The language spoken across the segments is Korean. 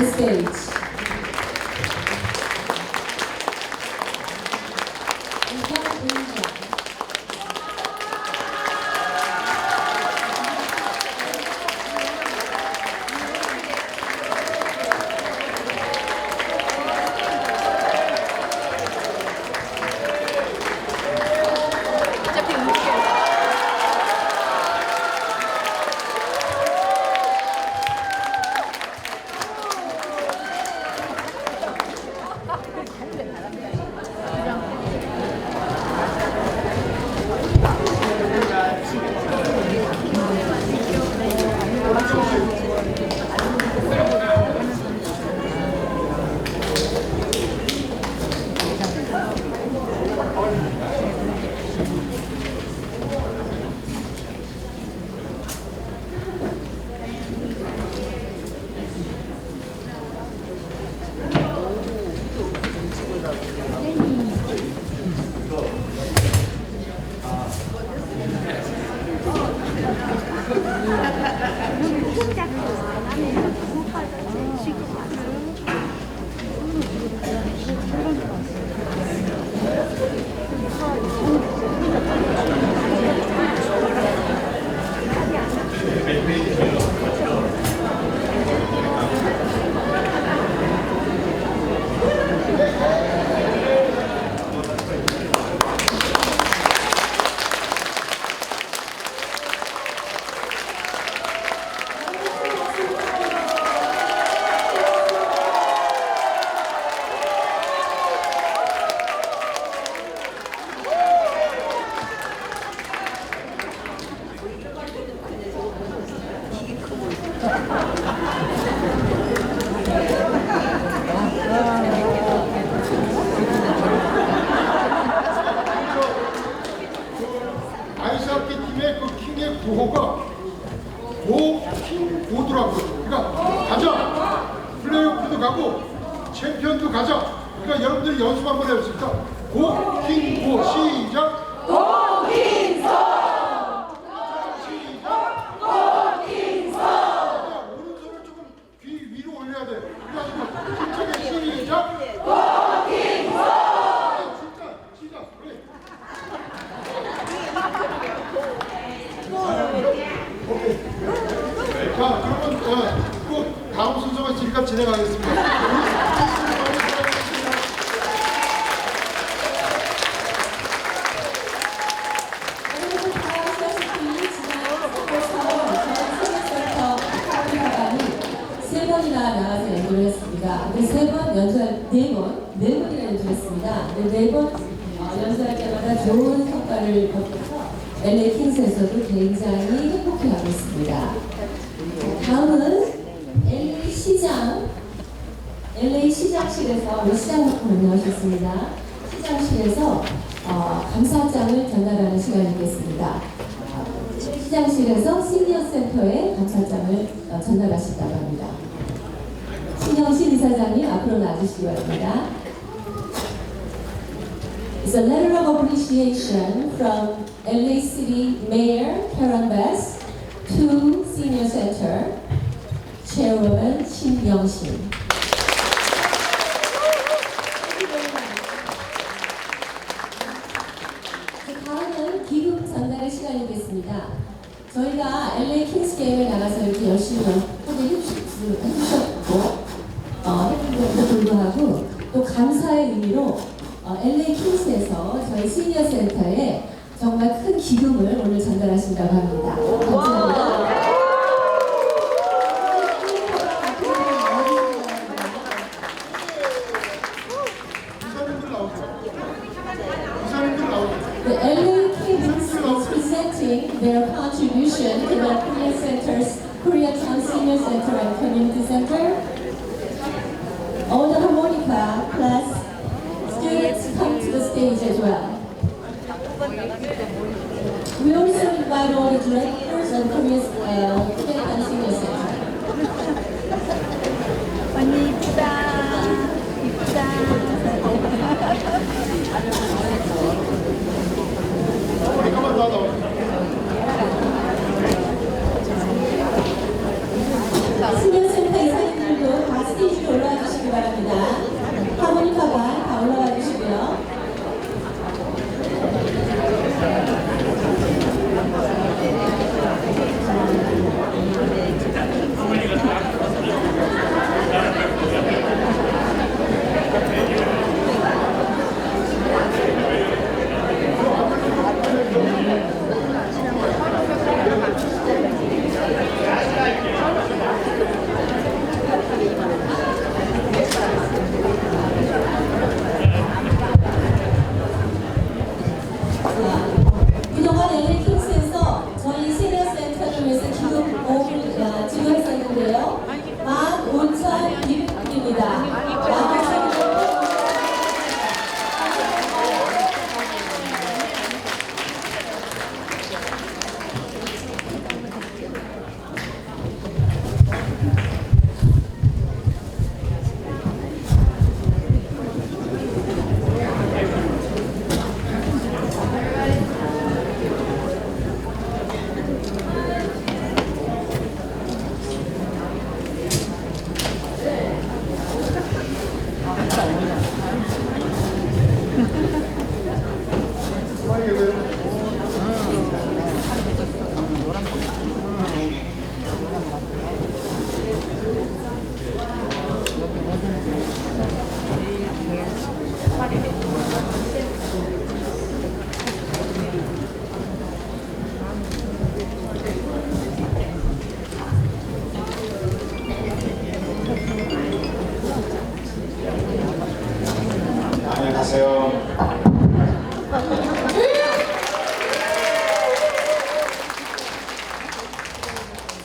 the stage. 그러니까 여러분들이 연습 한번 해보십시다. 고 킹 고 시작. 고킹서. 시작. 고킹서. 오른손을 조금 귀 위로 올려야 돼. 그래가지고 힘차게 시작. 고킹서. 진짜 시작. 그래. 자, 그러면 어, 꼭 다음 순서가 있으니까 진행하겠습니다. 여러분 다 아시다시피 지난 3월 4월 세계센터 아프리카관이 세 번이나 나가서 연주를 했습니다. 근데 세번 연주할 네 번, 네 번이나 근데 네번 어, 연주할 때마다 좋은 성과를 거둬서 LA 킹스에서도 굉장히 행복해하고 있습니다. 다음은 LA 시장 LA 시장실에서 우리 시장부터 운영하셨습니다. 시장실에서 어, 감사장을 전달하는 시간이 있겠습니다. 어, 시장실에서 시니어 센터에 감사장을 어, 전달하신다고 합니다. 신영신 이사장님 앞으로 나와주시기 바랍니다. It's a letter of appreciation from LA City Mayor Karen Bass to Senior Center Chairwoman. 그 시간이겠습니다. 저희가 LA 킹스 게임에 나가서 이렇게 열심히 해주셨- 해주셨고, 어, 했는데도 불구하고 또 감사의 의미로 어, 킹스에서 저희 시니어 센터에 정말 큰 기금을 오늘 전달하신다고 합니다. 이사님들 나오죠. 이사님들 나오죠. The LA Kings is presenting their contribution to the Korea Center's Koreatown Senior Center and Community Center. All the harmonica class students come to the stage as well. We also invite all the directors and Korea's uh, Senior Center. 언니 이쁘다 이쁘다 다 나오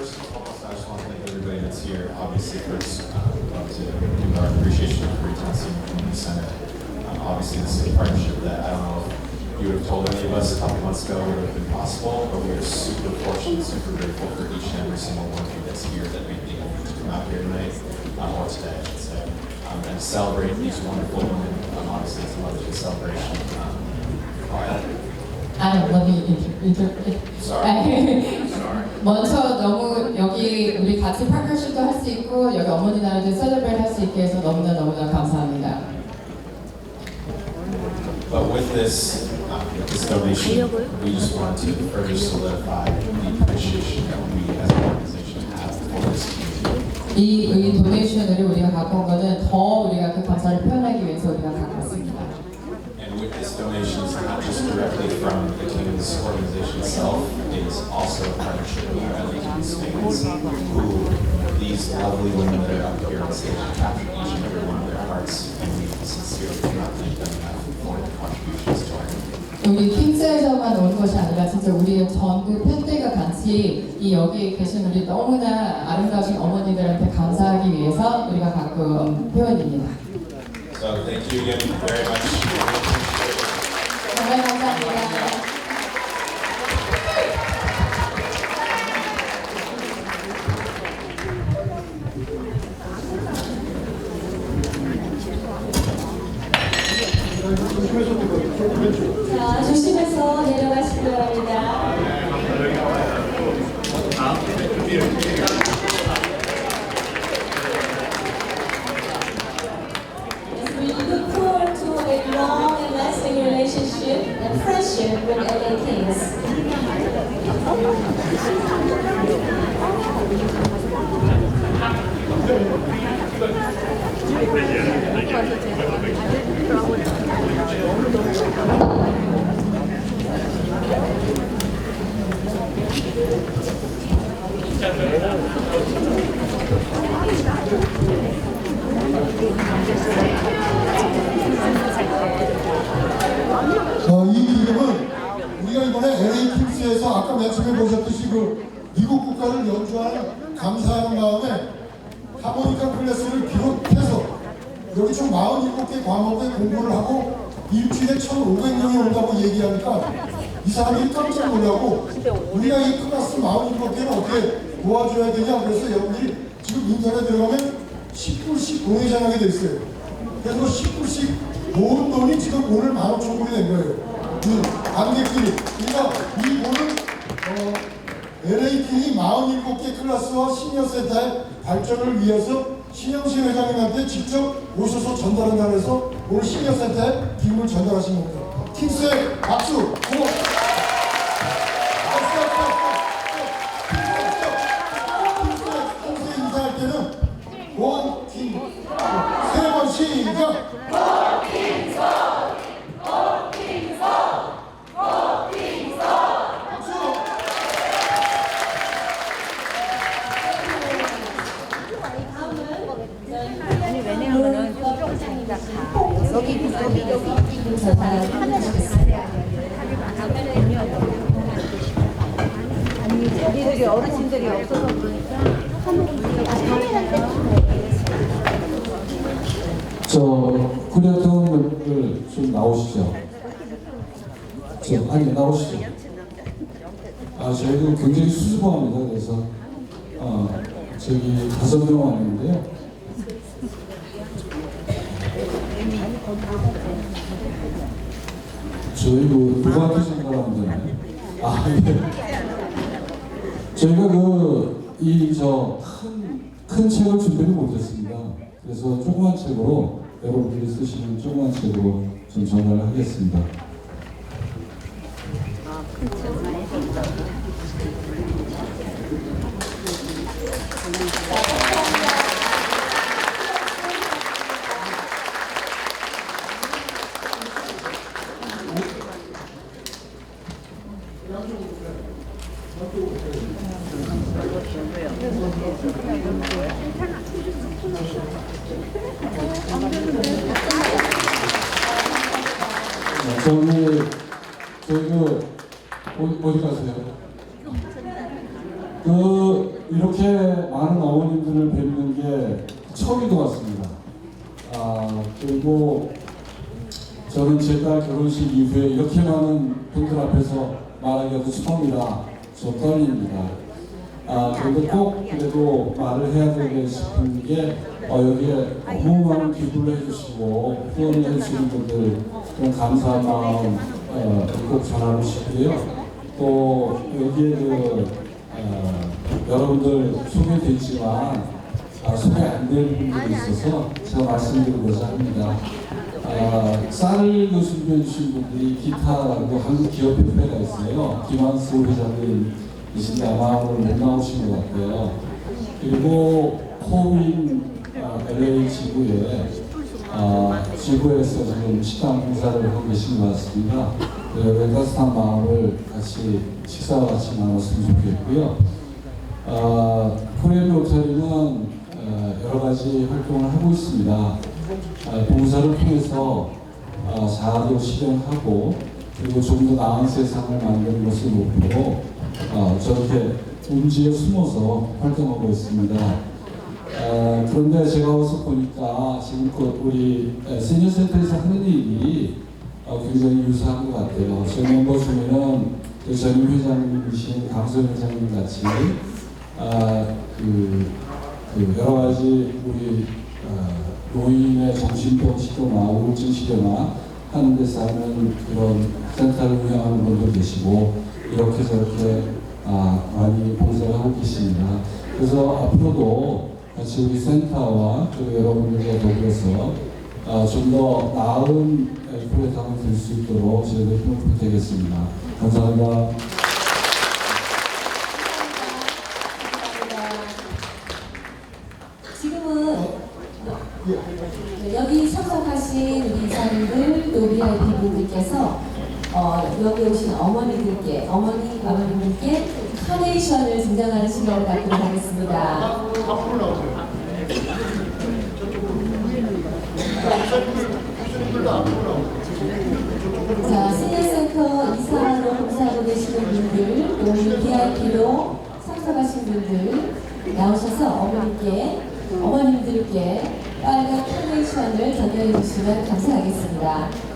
First and foremost, I just want to thank everybody that's here. Obviously, first, uh, we'd love to give our appreciation to Freetown Senior Community Center. Um, obviously, this is a partnership that I don't know if you would have told any of us a couple months ago would have been possible, but we are super fortunate, super grateful for each and every single one of you that's here that made the effort to come out here tonight, um, or today, I should say, um, and celebrate these wonderful women. Um, obviously, it's a lovely celebration. Um, all right. 아, let me inter, Sorry. 먼저 너무 여기 우리 같이 파크쇼도 할 수 있고 여기 어머니 날도 셀러브레이트 할수 있게 해서 너무나 너무나 감사합니다. But with this, um, with this donation, we just want to further solidify the appreciation that we as an organization have for this community. 이, 이 도네이션을 우리가 갖고 온 거는 더 우리가 그 감사를 표현하기 위해서 우리가 갖고 왔습니다. And with this donation, it's not just directly from the King's organization itself, it is also a partnership with our LA Kings fans, who these lovely women that are up here on stage have captured each and every one of their hearts, and we sincerely cannot thank them enough for their contributions to our community. 우리 킹스에서만 온 것이 아니라 진짜 우리 전국 팬들과 같이 이 여기 계신 우리 너무나 아름다우신 어머니들한테 감사하기 위해서 우리가 온 표현입니다. So thank you again very much. 감사합니다. 자, 조심해서 내려가시기 바랍니다. Yes, we look forward to a long and lasting relationship and friendship with LA Kings. 어, 이 기금은 우리가 이번에 LA 킹스에서 아까 맨 처음에 보셨듯이 그 미국 국가를 연주하는 감사하는 마음에 하모니카 클래스를 비롯해서 여기 총 47개 과목에 공부를 하고 일주일에 1,500명이 온다고 얘기하니까 이 사람들이 깜짝 놀라고 우리가 이 클래스 47개를 어떻게 도와줘야 되냐 그래서 여러분들이 지금 인터넷 들어가면 10불씩 도네이션 하게 돼 있어요. 그래서 10불씩 모은 돈이 지금 오늘 15,000불이 된 거예요. 그 관객들이. 그러니까 이 돈은 어, LA팀이 47개 클래스와 시니어센터의 발전을 위해서 신영신 회장님한테 직접 오셔서 전달한다 그래서 오늘 시니어센터에 기금을 전달하신 겁니다. 킹스의 박수! 박수, 어르신들이 없어서 그러니까 저 후려등을 좀 나오시죠. 저 아니 나오시죠. 아 저희도 굉장히 수줍어합니다. 그래서 어 저기 다섯 명 왔는데요. 저희도 누구한테 생각하면 되나요? 아 네. 저희가 그 이저큰큰 책을 준비를 못했습니다. 그래서 조그만 책으로 여러분들이 쓰시는 조그만 책으로 좀 전달을 하겠습니다. 저기 저기 그 어디, 어디 가세요? 그 이렇게 많은 어머님들을 뵙는 게 처음인 것 같습니다. 아 그리고 저는 제 딸 결혼식 이후에 이렇게 많은 분들 앞에서 말하기가 처음이라 좀 떨립니다. 아 그래도 꼭 그래도 말을 해야 되게 싶은 게 어, 여기에 너무 많은 기부를 해주시고 후원을 해주시는 분들 감사한 마음 어, 꼭 전하고 싶고요. 또 여기에 그 어, 여러분들 소개됐지만 아, 소개 안된 분들이 있어서 제가 말씀드리고자 합니다. 아, 쌀을 그 준비해 주신 분들이 기타라고 한국 기업 협회가 있어요. 김한수 회장님이신데 아마 오늘 못 나오신 것 같고요. 그리고 코윈 아, LA 지구에 아, 지구에서 지금 식당 공사를 하고 계신 것 같습니다. 그 웰가스탄 마음을 같이 식사와 같이 나눴으면 좋겠고요. 아, 코리안 로터리는 어, 여러 가지 활동을 하고 있습니다. 아, 봉사를 통해서 아, 자아도 실현하고 그리고 좀 더 나은 세상을 만드는 것을 목표로 아, 저렇게 음지에 숨어서 활동하고 있습니다. 아, 그런데 제가 와서 보니까 지금껏 우리 세니어센터에서 하는 일이 어, 굉장히 유사한 것 같아요. 저희 멤버 중에는 그 전임 회장님이신 강선 회장님 같이 아, 그, 그 여러 가지 우리 어, 노인의 정신병 치료나 우울증 치료나 하는 데 사는 그런 센터를 운영하는 분도 계시고 이렇게 저렇게 아, 많이 봉사를 하고 계십니다. 그래서 앞으로도 같이 우리 센터와 그리고 여러분들과 더불어서 아, 좀더 나은 프로젝트가 될수 있도록 저희들 힘을 보태겠습니다. 감사합니다. 지금은 네, 여기 참석하신 우리 이사님들 또 VIP 분들께서 어, 여기 오신 어머니들께 어머니 아버님들께 카네이션을 증정하는 시간을 갖도록 하겠습니다. 자, 시니어센터 이사로 봉사하고 계시는 분들, 또 VIP로 참석하신 분들 나오셔서 어머니께, 어머님들께 빨간 카네이션을 전달해 주시면 감사하겠습니다.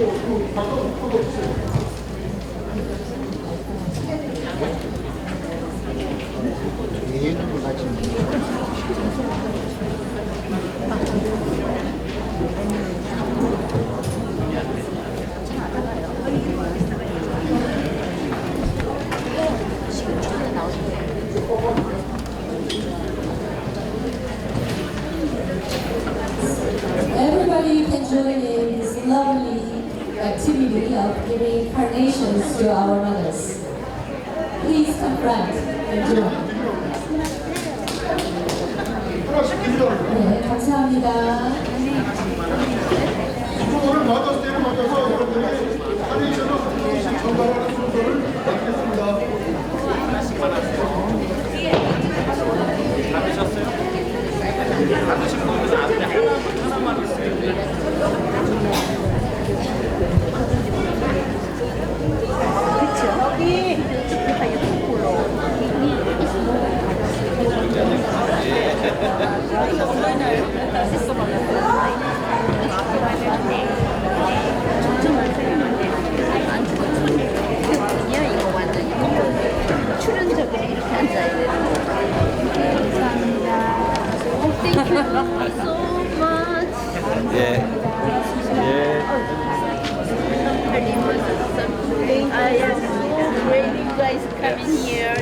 Everybody I am so great you guys coming here.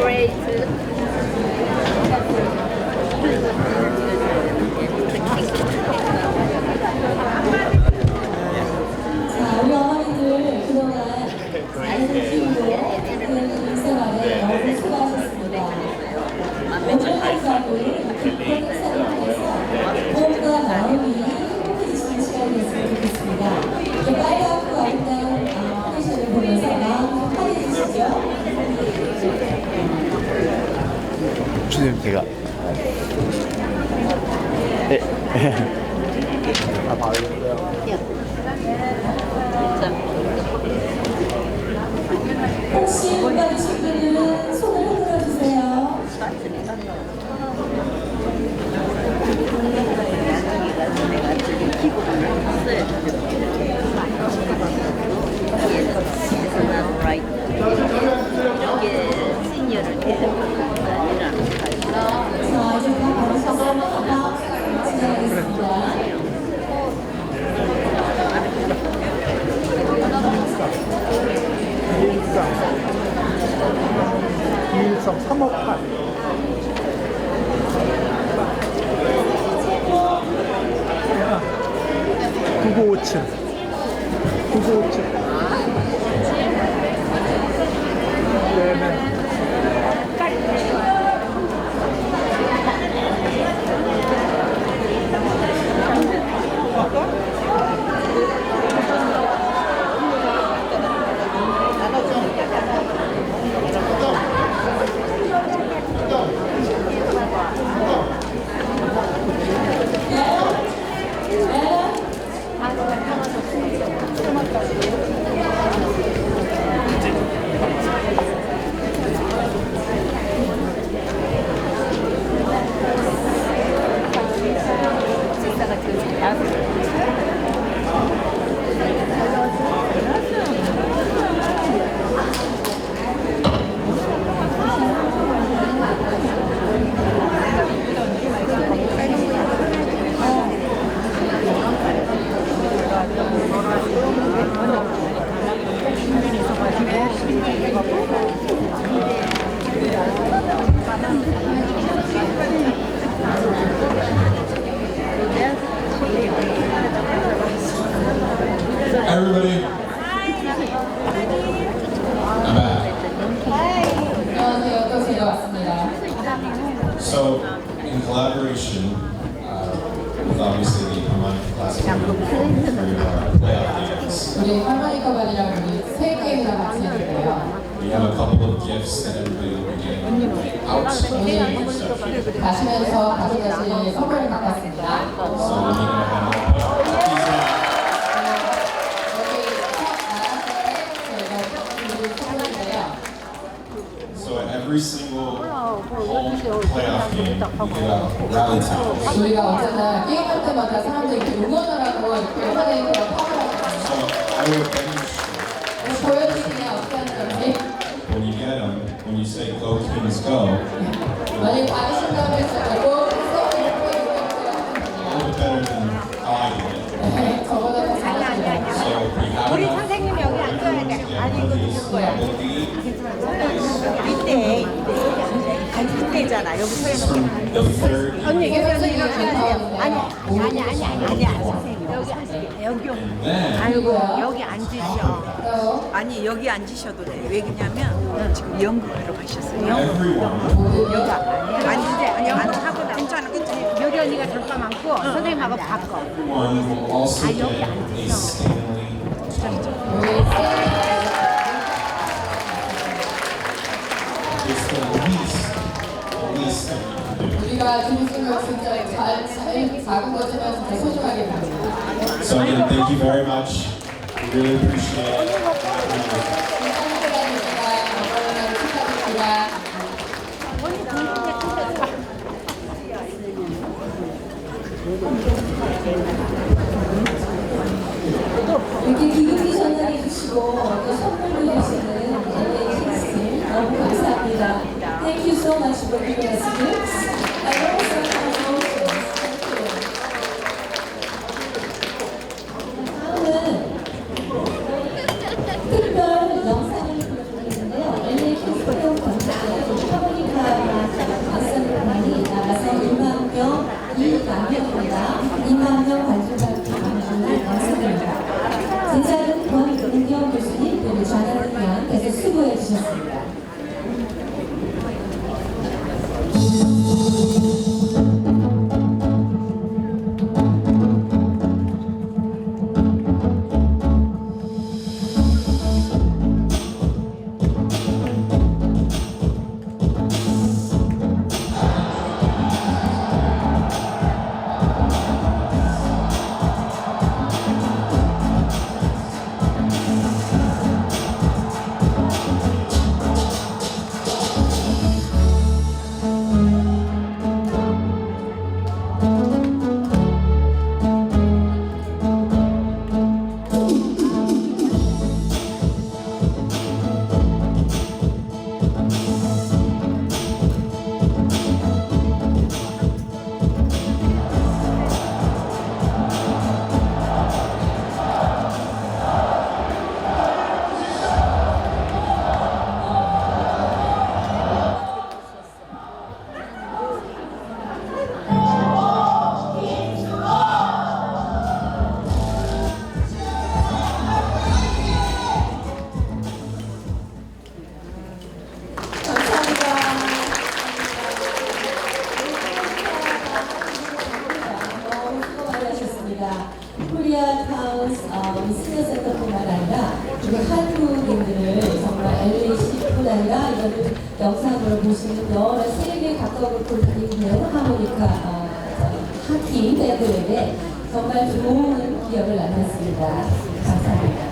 Great. 보면서 마음 환해지시죠? 주세요 제가 예. 아 혹시 못 받으신 분은 손을 흔들어 주세요. 자, 이제 다 받으셔서 다 진행하겠습니다. 일성 358 9957 9957 네네 Everybody. I'm back. 안녕하세요. 또 제가 왔습니다. So, in collaboration uh, with obviously the Harmonica Classical Group through our playoff games, 우리 할머니커반이랑 우리 세 게임이랑 같이 했는데요. we have a couple of gifts that everybody will be getting out the reception. 가시면서 가져가실 선물을. So, we're going to have these out. 여기 첫 나갔을 때 저희가 드릴 선물인데요. So, at every single home playoff game, we give out rally towels. 우리가 언제나 게임할 때마다 사람들이 이렇게 응원을 하고 이렇게 하는 그런 파워를 So, I will demonstrate. 보여주시면 어떻게 하는 건지 when you say go Kings go, 만약 받으신 이때잖아. 여기 서 있는 third 언니 여기 여기 제 앉으세요. 아니. 아니 아니 아니 아니 선생님 여기. 여기 아이고 여기 앉으셔. 아니 여기 앉으셔도 돼요. 왜냐면 지금 연극하러 가셨어요. 여기 아니 이제 아니 안 하고 나 괜찮아, 괜찮아. 요리 언니가 잠깐 앉고 선생님하고 바꿔. also get a Stanley It's you can do. 우리가 주무신 거 진짜 잘, 잘 작은 거지만 진짜 소중하게 갑니다. So again, thank you very much. We really appreciate it. 감사합니다. 여러분 축하드립니다. 이렇게 기분이 전달해 주시고 또 선물도 주시는 LA 킹스 너무 감사합니다. Thank you so much for giving us gifts 하키 밴드에게 정말 좋은 기억을 남겼습니다. 감사합니다.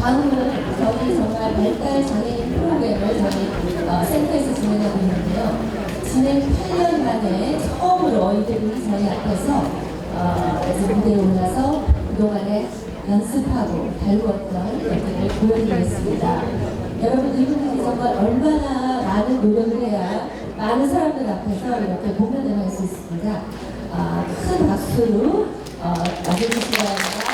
다음은 저희 정말 발달 장애인 프로그램을 저희 어, 센터에서 진행하고 있는데요. 진행 8년 만에 처음으로 이들이 저희 앞에서 어, 무대에 올라서 그동안에 연습하고 다루었던 것들을 보여드리겠습니다. 여러분 이분들이 정말 얼마나 많은 노력을 해야 많은 사람들 앞에서 이렇게 공연을 할 수 있습니다. 아, 큰 박수로 어, 맞아주시기 바랍니다.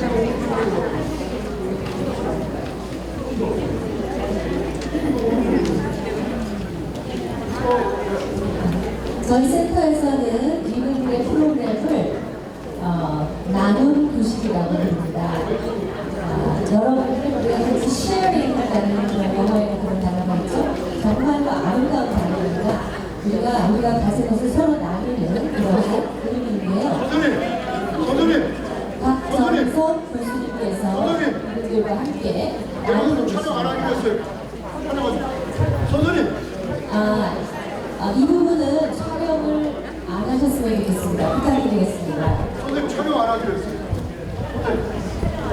저희